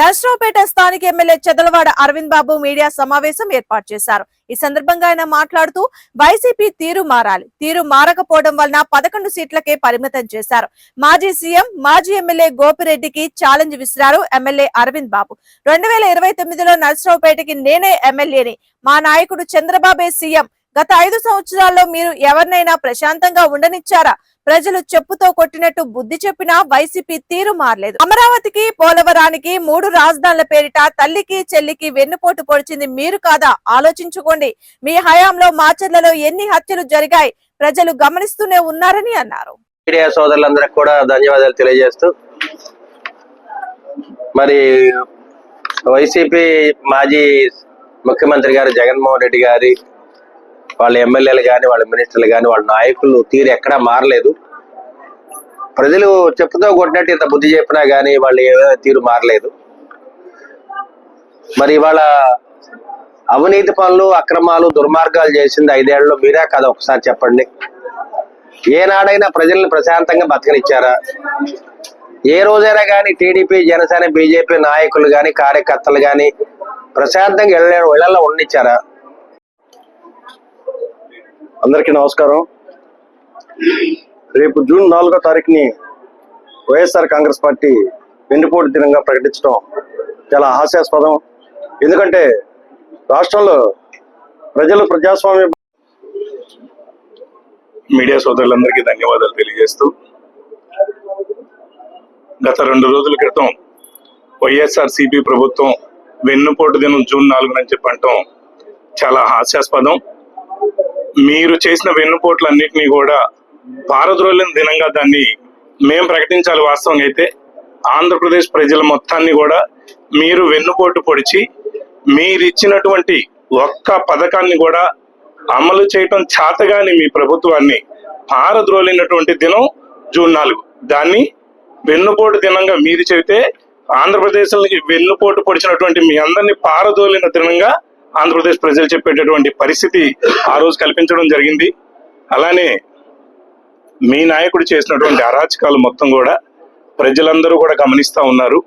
నర్సరావుపేట స్థానిక MLA Chedalavada Aravind Babu media సమావేశం ఏర్పాటు చేశారు. ఈ సందర్భంగా ఆయన మాట్లాడుతూ వైసీపీ తీరు మారాలి. తీరు మారకపోవడం వలన పదకొండు సీట్లకే పరిమితం చేశారు. మాజీ సీఎం మాజీ ఎమ్మెల్యే గోపిరెడ్డికి ఛాలెంజ్ విసిరారు ఎమ్మెల్యే అరవింద్ బాబు. రెండు వేల ఇరవై తొమ్మిదిలో నర్సరావుపేటకి నేనే ఎమ్మెల్యేని. మా నాయకుడు చంద్రబాబే సీఎం. గత ఐదు సంవత్సరాల్లో మీరు ఎవరినైనా ప్రశాంతంగా ఉండనిచ్చారా? ప్రజలు చెప్పుతో కొట్టినట్టు బుద్ధి చెప్పినా వైసీపీ తీరు మారలేదు. అమరావతికి పోలవరానికి మూడు రాజధానుల పేరిట తల్లికి చెల్లికి వెన్నుపోటు పొడిచింది మీరు కాదా? ఆలోచించుకోండి. మీ హయాంలో మాచర్లలో ఎన్ని హత్యలు జరిగాయి? ప్రజలు గమనిస్తూనే ఉన్నారని అన్నారు. మీడియా సోదరులందరికి కూడా ధన్యవాదాలు తెలియజేస్తూ మరి వైసీపీ మాజీ ముఖ్యమంత్రి గారు జగన్మోహన్ రెడ్డి గారి వాళ్ళ ఎమ్మెల్యేలు కానీ వాళ్ళ మినిస్టర్లు కానీ వాళ్ళ నాయకులు తీరు ఎక్కడా మారలేదు. ప్రజలు చెప్పుతో కొట్టినట్టు ఇంత బుద్ధి చెప్పినా కానీ వాళ్ళు ఏమో తీరు మారలేదు. మరి ఇవాళ అవినీతి పనులు అక్రమాలు దుర్మార్గాలు చేసింది ఐదేళ్ళలో మీరే కదా ఒకసారి చెప్పండి. ఏనాడైనా ప్రజల్ని ప్రశాంతంగా బతకనిచ్చారా? ఏ రోజైనా కానీ టీడీపీ జనసేన బీజేపీ నాయకులు కానీ కార్యకర్తలు కానీ ప్రశాంతంగా వెళ్ళ ఇళ్ళలో ఉండిచ్చారా అందరికీ నమస్కారం. రేపు జూన్ నాలుగో తారీఖుని వైఎస్ఆర్ కాంగ్రెస్ పార్టీ వెన్నుపోటు దినంగా ప్రకటించడం చాలా హాస్యాస్పదం. ఎందుకంటే రాష్ట్రంలో ప్రజలు ప్రజాస్వామ్య మీడియా సోదరులందరికీ ధన్యవాదాలు తెలియజేస్తూ గత రెండు రోజుల క్రితం వైఎస్ఆర్ సిపి ప్రభుత్వం వెన్నుపోటు దినం జూన్ నాలుగున చెప్పంటాం చాలా హాస్యాస్పదం. మీరు చేసిన వెన్నుపోట్లన్నింటినీ కూడా పారద్రోలిన దినంగా దాన్ని మేము ప్రకటించాలి వాస్తవంగా అయితే. ఆంధ్రప్రదేశ్ ప్రజల మొత్తాన్ని కూడా మీరు వెన్నుపోటు పొడిచి మీరు ఇచ్చినటువంటి ఒక్క పథకాన్ని కూడా అమలు చేయటం చేతగాని మీ ప్రభుత్వాన్ని పారద్రోలినటువంటి దినం జూన్ నాలుగు. దాన్ని వెన్నుపోటు దినంగా మీరు చెబితే ఆంధ్రప్రదేశ్ వెన్నుపోటు పొడిచినటువంటి మీ అందరినీ పారదోలిన దినంగా ఆంధ్రప్రదేశ్ ప్రజలు చెప్పేటటువంటి పరిస్థితి ఆ రోజు కల్పించడం జరిగింది. అలానే మీ నాయకుడు చేసినటువంటి అరాచకాలు మొత్తం కూడా ప్రజలందరూ కూడా గమనిస్తూ ఉన్నారు.